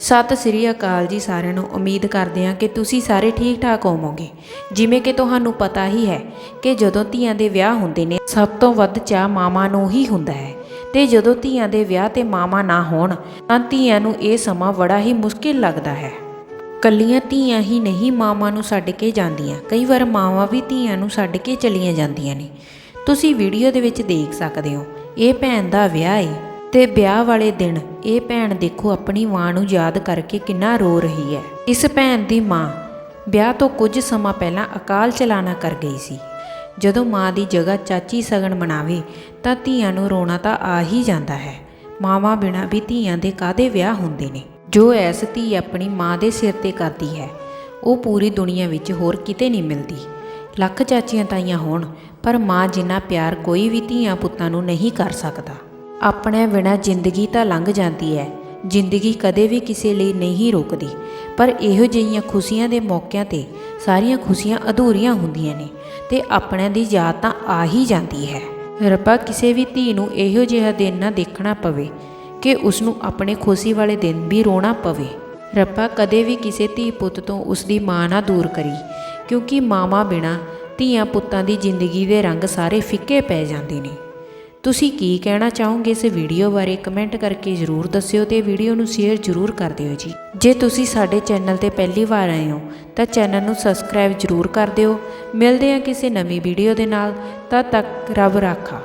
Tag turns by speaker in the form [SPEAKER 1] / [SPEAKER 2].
[SPEAKER 1] ਸਤਿ ਸ੍ਰੀ ਅਕਾਲ ਜੀ ਸਾਰਿਆਂ ਨੂੰ। ਉਮੀਦ ਕਰਦੇ ਹਾਂ ਕਿ ਤੁਸੀਂ ਸਾਰੇ ਠੀਕ ਠਾਕ ਹੋਵੋਗੇ। ਜਿਵੇਂ ਕਿ ਤੁਹਾਨੂੰ ਪਤਾ ਹੀ ਹੈ ਕਿ ਜਦੋਂ ਧੀਆਂ ਦੇ ਵਿਆਹ ਹੁੰਦੇ ਨੇ, ਸਭ ਤੋਂ ਵੱਧ ਚਾਅ ਮਾਵਾਂ ਨੂੰ ਹੀ ਹੁੰਦਾ ਹੈ। ਤੇ ਜਦੋਂ ਧੀਆਂ ਦੇ ਵਿਆਹ ਤੇ ਮਾਵਾਂ ਨਾ ਹੋਣ, ਤਾਂ ਧੀਆਂ ਨੂੰ ਇਹ ਸਮਾਂ ਬੜਾ ਹੀ ਮੁਸ਼ਕਿਲ ਲੱਗਦਾ ਹੈ। ਕੱਲੀਆਂ ਧੀਆਂ ਹੀ ਨਹੀਂ, ਮਾਵਾਂ ਨੂੰ ਛੱਡ ਕੇ ਜਾਂਦੀਆਂ। ਕਈ ਵਾਰ ਮਾਵਾਂ ਵੀ ਧੀਆਂ ਨੂੰ ਛੱਡ ਕੇ ਚਲੀਆਂ ਜਾਂਦੀਆਂ ਨੇ। ਤੁਸੀਂ ਵੀਡੀਓ ਦੇ ਵਿੱਚ ਦੇਖ ਸਕਦੇ ਹੋ, ਇਹ ਭੈਣ ਦਾ ਵਿਆਹ ਏ। ਤੇ ਵਿਆਹ ਵਾਲੇ ਦਿਨ ਇਹ ਭੈਣ ਦੇਖੋ ਆਪਣੀ ਮਾਂ ਨੂੰ ਯਾਦ ਕਰਕੇ ਕਿੰਨਾ ਰੋ ਰਹੀ ਹੈ। ਇਸ ਭੈਣ ਦੀ ਮਾਂ ਵਿਆਹ ਤੋਂ ਕੁਝ ਸਮਾਂ ਪਹਿਲਾਂ ਅਕਾਲ ਚਲਾਣਾ ਕਰ ਗਈ ਸੀ। ਜਦੋਂ ਮਾਂ ਦੀ ਜਗ੍ਹਾ ਚਾਚੀ ਸਗਨ ਮਨਾਵੇ ਤਾਂ ਧੀਆਂ ਨੂੰ ਰੋਣਾ ਤਾਂ ਆ ਹੀ ਜਾਂਦਾ ਹੈ। ਮਾਵਾਂ ਬਿਨਾਂ ਵੀ ਧੀਆਂ ਦੇ ਕਾਦੇ ਵਿਆਹ ਹੁੰਦੇ ਨੇ? ਜੋ ਐਸ ਧੀ ਆਪਣੀ ਮਾਂ ਦੇ ਸਿਰ ਤੇ ਕਰਦੀ ਹੈ, ਉਹ ਪੂਰੀ ਦੁਨੀਆ ਵਿੱਚ ਹੋਰ ਕਿਤੇ ਨਹੀਂ ਮਿਲਦੀ। ਲੱਖ ਚਾਚੀਆਂ ਤਾਈਆਂ ਹੋਣ, ਪਰ ਮਾਂ ਜਿੰਨਾ ਪਿਆਰ ਕੋਈ ਵੀ ਧੀਆਂ ਪੁੱਤਾਂ ਨੂੰ ਨਹੀਂ ਕਰ ਸਕਦਾ। ਆਪਣੇ ਬਿਨਾਂ ਜ਼ਿੰਦਗੀ ਤਾਂ ਲੰਘ ਜਾਂਦੀ ਹੈ। ਜ਼ਿੰਦਗੀ ਕਦੇ ਵੀ ਕਿਸੇ ਲਈ ਨਹੀਂ ਰੁਕਦੀ। ਪਰ ਇਹੋ ਜਿਹੀਆਂ ਖੁਸ਼ੀਆਂ ਦੇ ਮੌਕਿਆਂ ਤੇ ਸਾਰੀਆਂ ਖੁਸ਼ੀਆਂ ਅਧੂਰੀਆਂ ਹੁੰਦੀਆਂ ਨੇ ਤੇ ਆਪਣਿਆਂ ਦੀ ਯਾਦ ਤਾਂ ਆ ਹੀ ਜਾਂਦੀ ਹੈ। ਰੱਬਾ ਕਿਸੇ ਵੀ ਧੀ ਨੂੰ ਇਹੋ ਜਿਹਾ ਦਿਨ ਨਾ ਦੇਖਣਾ ਪਵੇ ਕਿ ਉਸ ਨੂੰ ਆਪਣੇ ਖੁਸ਼ੀ ਵਾਲੇ ਦਿਨ ਵੀ ਰੋਣਾ ਪਵੇ। ਰੱਬਾ ਕਦੇ ਵੀ ਕਿਸੇ ਧੀ ਪੁੱਤ ਤੋਂ ਉਸ ਦੀ ਮਾਂ ਨਾ ਦੂਰ ਕਰੀ, ਕਿਉਂਕਿ ਮਾਵਾਂ ਬਿਨਾ ਧੀਆਂ ਪੁੱਤਾਂ ਦੀ ਜ਼ਿੰਦਗੀ ਦੇ ਰੰਗ ਸਾਰੇ ਫਿੱਕੇ ਪੈ ਜਾਂਦੇ ਨੇ। ਤੁਸੀਂ ਕੀ ਕਹਿਣਾ ਚਾਹੋਗੇ ਇਸ ਵੀਡੀਓ ਬਾਰੇ ਕਮੈਂਟ ਕਰਕੇ ਜ਼ਰੂਰ ਦੱਸਿਓ ਤੇ ਵੀਡੀਓ ਨੂੰ ਸ਼ੇਅਰ ਜ਼ਰੂਰ ਕਰ ਦਿਓ ਜੀ। ਜੇ ਤੁਸੀਂ ਸਾਡੇ ਚੈਨਲ ਤੇ ਪਹਿਲੀ ਵਾਰ ਆਏ ਹੋ, ਤਾਂ ਚੈਨਲ ਨੂੰ ਸਬਸਕ੍ਰਾਈਬ ਜ਼ਰੂਰ ਕਰ ਦਿਓ। ਮਿਲਦੇ ਹਾਂ ਕਿਸੇ ਨਵੀਂ ਵੀਡੀਓ ਦੇ ਨਾਲ। ਤਦ ਤੱਕ ਰੱਬ ਰਾਖਾ।